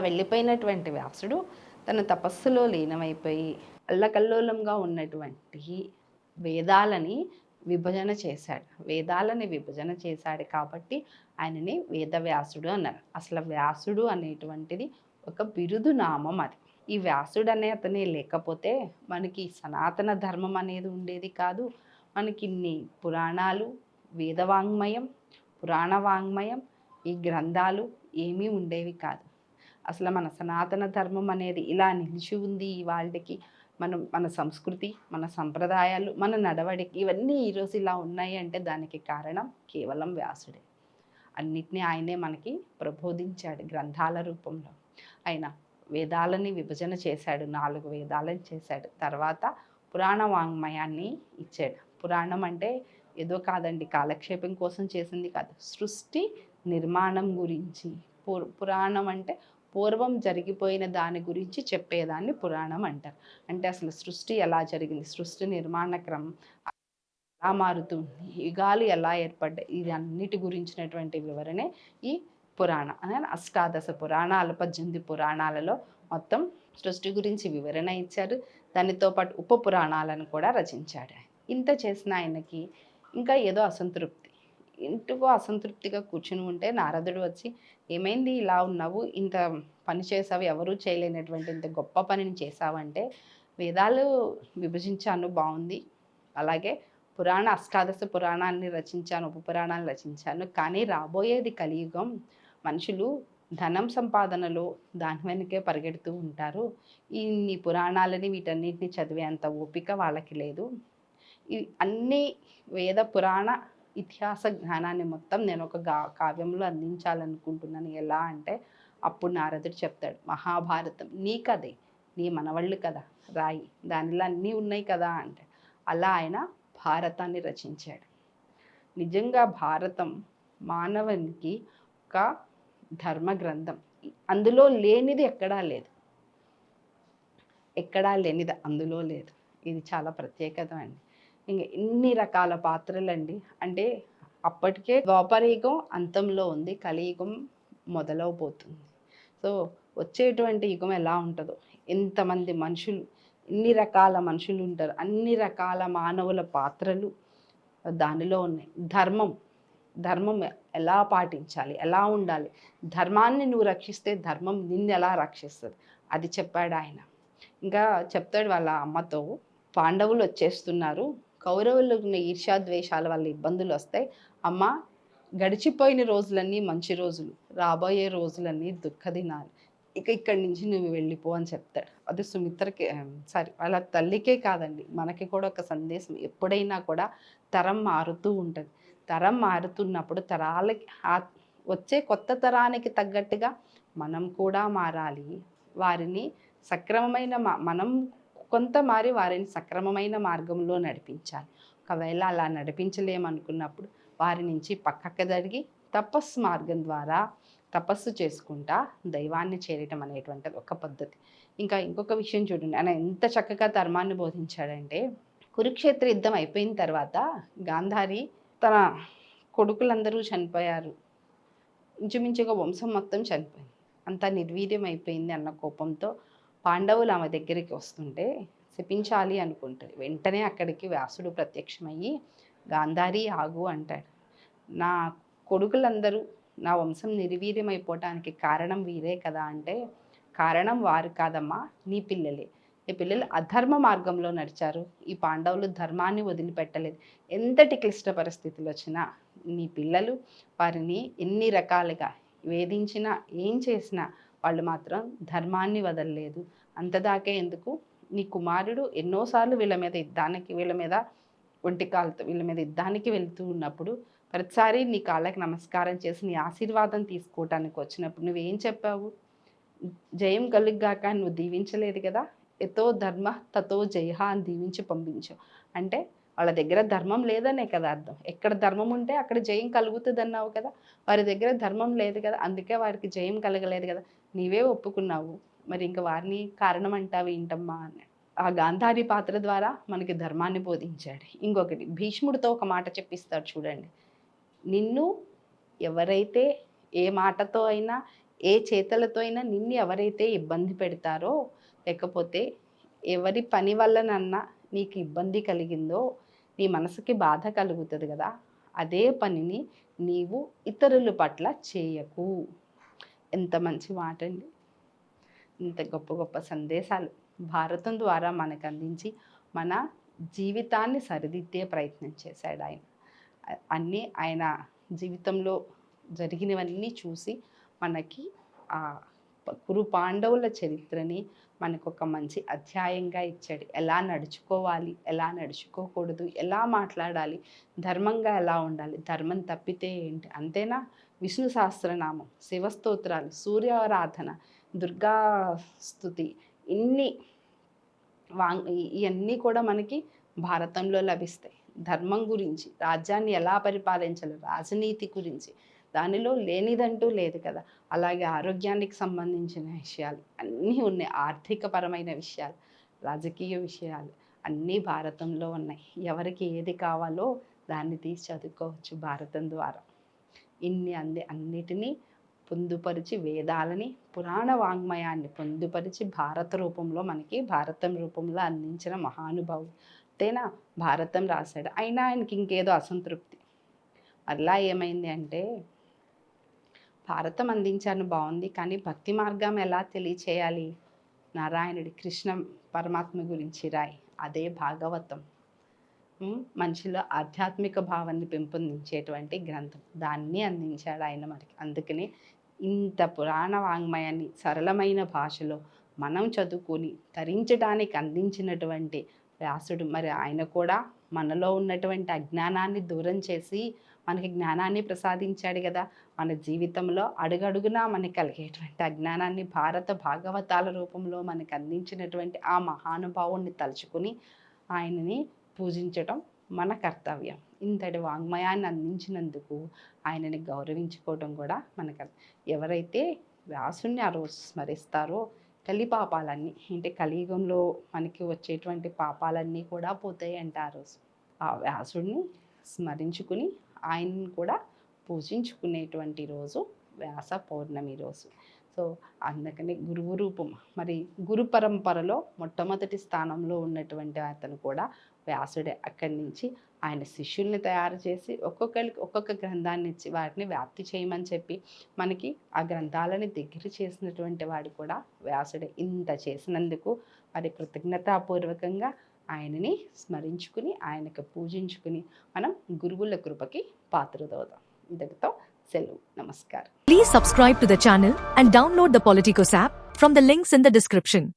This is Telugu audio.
వెళ్ళిపోయినటువంటి వ్యాసుడు తన తపస్సులో లీనమైపోయి అల్లకల్లోలంగా ఉన్నటువంటి వేదాలని విభజన చేశాడు. వేదాలని విభజన చేశాడు కాబట్టి ఆయనని వేదవ్యాసుడు అన్నారు. అసలు వ్యాసుడు అనేటువంటిది ఒక బిరుదు నామం అది. ఈ వ్యాసుడు అనే అతనే లేకపోతే మనకి సనాతన ధర్మం అనేది ఉండేది కాదు. మనకి ఇన్ని పురాణాలు వేదవాంగ్మయం పురాణ వాంగ్మయం ఈ గ్రంథాలు ఏమీ ఉండేవి కాదు. అసలు మన సనాతన ధర్మం అనేది ఇలా నిలిచి ఉంది వాళ్ళకి. మనం మన సంస్కృతి మన సంప్రదాయాలు మన నడవడికి ఇవన్నీ ఈరోజు ఇలా ఉన్నాయి అంటే దానికి కారణం కేవలం వ్యాసుడే. అన్నిటినీ ఆయనే మనకి ప్రబోధించాడు గ్రంథాల రూపంలో. ఆయన వేదాలని విభజన చేశాడు నాలుగు వేదాలను చేశాడు. తర్వాత పురాణ వాంగ్మయాన్ని ఇచ్చాడు. పురాణం అంటే ఏదో కాదండి కాలక్షేపం కోసం చేసింది కాదు. సృష్టి నిర్మాణం గురించి. పురాణం అంటే పూర్వం జరిగిపోయిన దాని గురించి చెప్పేదాన్ని పురాణం అంటారు. అంటే అసలు సృష్టి ఎలా జరిగింది? సృష్టి నిర్మాణ క్రమం ఎలా మారుతుంది? యుగాలు ఎలా ఏర్పడ్డాయి? ఇది అన్నిటి గురించినటువంటి వివరణే ఈ పురాణ. అనే అష్టాదశ పురాణాలు పద్దెనిమిది పురాణాలలో మొత్తం సృష్టి గురించి వివరణ ఇచ్చారు. దానితో పాటు ఉప పురాణాలను కూడా రచించాడు ఇంత చేసిన ఆయనకి ఇంకా ఏదో అసంతృప్తి. ఎంతగో అసంతృప్తిగా కూర్చుని ఉంటే నారదుడు వచ్చి ఏమైంది? ఇలా ఉన్నావు? ఇంత పని చేసావు? ఎవరూ చేయలేనటువంటి ఇంత గొప్ప పనిని చేసావంటే వేదాలు విభజించాను బాగుంది. అలాగే పురాణ అష్టాదశ పురాణాన్ని రచించాను ఉప పురాణాలు రచించాను. కానీ రాబోయేది కలియుగం. మనుషులు ధనం సంపాదనలో దాని వెనకే పరిగెడుతూ ఉంటారు. ఇన్ని పురాణాలని వీటన్నిటిని చదివేంత ఓపిక వాళ్ళకి లేదు. ఈ అన్ని వేద పురాణ ఇతిహాస జ్ఞానాన్ని మొత్తం నేను ఒక గా కావ్యంలో అందించాలనుకుంటున్నాను. ఎలా అంటే అప్పుడు నారదుడు చెప్తాడు మహాభారతం నీ కదే నీ మనవళ్ళు కదా రాయి దానిలో అన్నీ ఉన్నాయి కదా అంటే. అలా ఆయన భారతాన్ని రచించాడు. నిజంగా భారతం మానవునికి ఒక ధర్మ గ్రంథం అందులో లేనిది ఎక్కడా లేదు. ఎక్కడా లేనిది అందులో లేదు. ఇది చాలా ప్రత్యేకత అండి. ఇంకా ఎన్ని రకాల పాత్రలండి. అంటే అప్పటికే ద్వాపరయుగం అంతంలో ఉంది. కలియుగం మొదలవబోతుంది. సో వచ్చేటువంటి యుగం ఎలా ఉంటుందో ఎంతమంది మనుషులు ఎన్ని రకాల మనుషులు ఉంటారు. అన్ని రకాల మానవుల పాత్రలు దానిలో ఉన్నాయి. ధర్మం ధర్మం ఎలా పాటించాలి? ఎలా ఉండాలి? ధర్మాన్ని నువ్వు రక్షిస్తే ధర్మం నిన్ను ఎలా రక్షిస్తుంది? అది చెప్పాడు ఆయన. ఇంకా చెప్తాడు వాళ్ళ అమ్మతో పాండవులు వచ్చేస్తున్నారు. కౌరవులు ఉన్న ఈర్ష్యాద్వేషాల వల్ల ఇబ్బందులు వస్తాయి. అమ్మ గడిచిపోయిన రోజులన్నీ మంచి రోజులు. రాబోయే రోజులన్నీ దుఃఖదినాలు. ఇక ఇక్కడి నుంచి నువ్వు వెళ్ళిపో అని చెప్తాడు. అది సుమిత్రకి సారీ వాళ్ళ తల్లికే కాదండి. మనకి కూడా ఒక సందేశం. ఎప్పుడైనా కూడా తరం మారుతూ ఉంటుంది. తరం మారుతున్నప్పుడు తరాలకి వచ్చే కొత్త తరానికి తగ్గట్టుగా మనం కూడా మారాలి. వారిని సక్రమమైన మనం కొంత మారి వారిని సక్రమమైన మార్గంలో నడిపించాలి. ఒకవేళ అలా నడిపించలేమనుకున్నప్పుడు వారి నుంచి పక్కకు జరిగి తపస్సు మార్గం ద్వారా తపస్సు చేసుకుంటా దైవాన్ని చేరటం అనేటువంటిది ఒక పద్ధతి. ఇంకా ఇంకొక విషయం చూడండి. ఆయన ఎంత చక్కగా ధర్మాన్ని బోధించాడంటే కురుక్షేత్ర యుద్ధం అయిపోయిన తర్వాత గాంధారి తన కొడుకులందరూ చనిపోయారు. ఇంచుమించుగా వంశం మొత్తం చనిపోయింది. అంతా నిర్వీర్యం అయిపోయింది అన్న కోపంతో పాండవులు ఆమె దగ్గరికి వస్తుంటే శపించాలి అనుకుంటుంది. వెంటనే అక్కడికి వ్యాసుడు ప్రత్యక్షమయ్యి గాంధారి ఆగు అంటాడు. నా కొడుకులందరూ నా వంశం నిర్వీర్యమైపోవటానికి కారణం వీరే కదా అంటే కారణం వారు కాదమ్మా నీ పిల్లలే. ఈ పిల్లలు అధర్మ మార్గంలో నడిచారు. ఈ పాండవులు ధర్మాన్ని వదిలిపెట్టలేదు. ఎంతటి క్లిష్ట పరిస్థితులు వచ్చినా నీ పిల్లలు వారిని ఎన్ని రకాలుగా వేధించినా ఏం చేసినా వాళ్ళు మాత్రం ధర్మాన్ని వదలలేదు. అంతదాకే ఎందుకు? నీ కుమారుడు ఎన్నోసార్లు వీళ్ళ మీద యుద్ధానికి వీళ్ళ మీద ఒంటికాలతో వీళ్ళ మీద యుద్ధానికి వెళ్తూ ఉన్నప్పుడు ప్రతిసారి నీ కాళ్ళకి నమస్కారం చేసి నీ ఆశీర్వాదం తీసుకోవటానికి వచ్చినప్పుడు నువ్వేం చెప్పావు? జయం కలుగ్గాక నువ్వు దీవించలేదు కదా? ఎతో ధర్మ తతో జయ అని దీవించి పంపించావు. అంటే వాళ్ళ దగ్గర ధర్మం లేదనే కదా అర్థం. ఎక్కడ ధర్మం ఉంటే అక్కడ జయం కలుగుతుంది అన్నావు కదా? వారి దగ్గర ధర్మం లేదు కదా? అందుకే వారికి జయం కలగలేదు కదా? నీవే ఒప్పుకున్నావు. మరి ఇంకా వారిని కారణం అంటావు ఏంటమ్మా అని. ఆ గాంధారి పాత్ర ద్వారా మనకి ధర్మాన్ని బోధించాడు. ఇంకొకటి భీష్ముడితో ఒక మాట చెప్పిస్తాడు చూడండి. నిన్ను ఎవరైతే ఏ మాటతో అయినా ఏ చేతలతో అయినా నిన్ను ఎవరైతే ఇబ్బంది పెడతారో లేకపోతే ఎవరి పని వల్లనన్నా నీకు ఇబ్బంది కలిగిందో నీ మనసుకి బాధ కలుగుతుంది కదా అదే పనిని నీవు ఇతరుల పట్ల చేయకు. ఎంత మంచి మాట అండి. ఇంత గొప్ప గొప్ప సందేశాలు భారతం ద్వారా మనకు అందించి మన జీవితాన్ని సరిదిద్దే ప్రయత్నం చేశాడు ఆయన. అన్నీ ఆయన జీవితంలో జరిగినవన్నీ చూసి మనకి కురు పాండవుల చరిత్రని మనకు ఒక మంచి అధ్యాయంగా ఇచ్చాడు. ఎలా నడుచుకోవాలి ఎలా నడుచుకోకూడదు ఎలా మాట్లాడాలి ధర్మంగా ఎలా ఉండాలి ధర్మం తప్పితే ఏంటి? అంతేనా? విష్ణు సహస్రనామం శివస్తోత్రాలు సూర్యారాధన దుర్గా స్తుతి ఇన్ని వాంగ్ ఇవన్నీ కూడా మనకి భారతంలో లభిస్తాయి. ధర్మం గురించి రాజ్యాన్ని ఎలా పరిపాలించాలి రాజనీతి గురించి దానిలో లేనిదంటూ లేదు కదా. అలాగే ఆరోగ్యానికి సంబంధించిన విషయాలు అన్నీ ఉన్నాయి. ఆర్థికపరమైన విషయాలు రాజకీయ విషయాలు అన్నీ భారతంలో ఉన్నాయి. ఎవరికి ఏది కావాలో దాన్ని తీసి చదువుకోవచ్చు భారతం ద్వారా. ఇన్ని అంది అన్నిటినీ పొందుపరిచి వేదాలని పురాణ వాంగ్మయాన్ని పొందుపరిచి భారత రూపంలో మనకి భారతం రూపంలో అందించిన మహానుభావుడు. అంతేనా? భారతం రాశాడు. అయినా ఆయనకి ఇంకేదో అసంతృప్తి. అలా ఏమైంది అంటే భారతం అందించాను బాగుంది. కానీ భక్తి మార్గం ఎలా తెలియచేయాలి? నారాయణుడి కృష్ణ పరమాత్మ గురించి రాయి. అదే భాగవతం. మనిషిలో ఆధ్యాత్మిక భావాన్ని పెంపొందించేటువంటి గ్రంథం. దాన్ని అందించాడు ఆయన మనకి అందుకనే ఇంత పురాణ వాంగ్మయాన్ని సరళమైన భాషలో మనం చదువుకొని తరించడానికి అందించినటువంటి వ్యాసుడు. మరి ఆయన కూడా మనలో ఉన్నటువంటి అజ్ఞానాన్ని దూరం చేసి మనకి జ్ఞానాన్ని ప్రసాదించాడు కదా. మన జీవితంలో అడుగడుగునా మనకి కలిగేటువంటి అజ్ఞానాన్ని భారత భాగవతాల రూపంలో మనకు అందించినటువంటి ఆ మహానుభావుణ్ణి తలుచుకుని ఆయనని పూజించటం మన కర్తవ్యం. ఇంతటి వాంగ్మయాన్ని అందించినందుకు ఆయనని గౌరవించుకోవడం కూడా మన కర్- ఎవరైతే వ్యాసుని ఆ రోజు స్మరిస్తారో కలి పాపాలన్నీ అంటే కలియుగంలో మనకి వచ్చేటువంటి పాపాలన్నీ కూడా పోతాయి అంట ఆ రోజు. ఆ వ్యాసుడిని స్మరించుకుని ఆయన్ని కూడా పూజించుకునేటువంటి రోజు వ్యాస పౌర్ణమి రోజు. సో అందుకని గురువు రూపం మరి గురు పరంపరలో మొట్టమొదటి స్థానంలో ఉన్నటువంటి అతను కూడా వ్యాసుడే. అక్కడి నుంచి ఆయన శిష్యుల్ని తయారు చేసి ఒక్కొక్కరికి ఒక్కొక్క గ్రంథాన్ని ఇచ్చి వాటిని వ్యాప్తి చేయమని చెప్పి మనకి ఆ గ్రంథాలని దగ్గర చేసినటువంటి వాడు కూడా వ్యాసుడే. ఇంత చేసినందుకు మరి కృతజ్ఞతాపూర్వకంగా ఆయనని స్మరించుకుని ఆయనకు పూజించుకుని మనం గురువుల కృపకి పాత్రదోదాం ఇంతటితో సెలవు. నమస్కారం. Please subscribe to the and download the Politicos app from the links in the description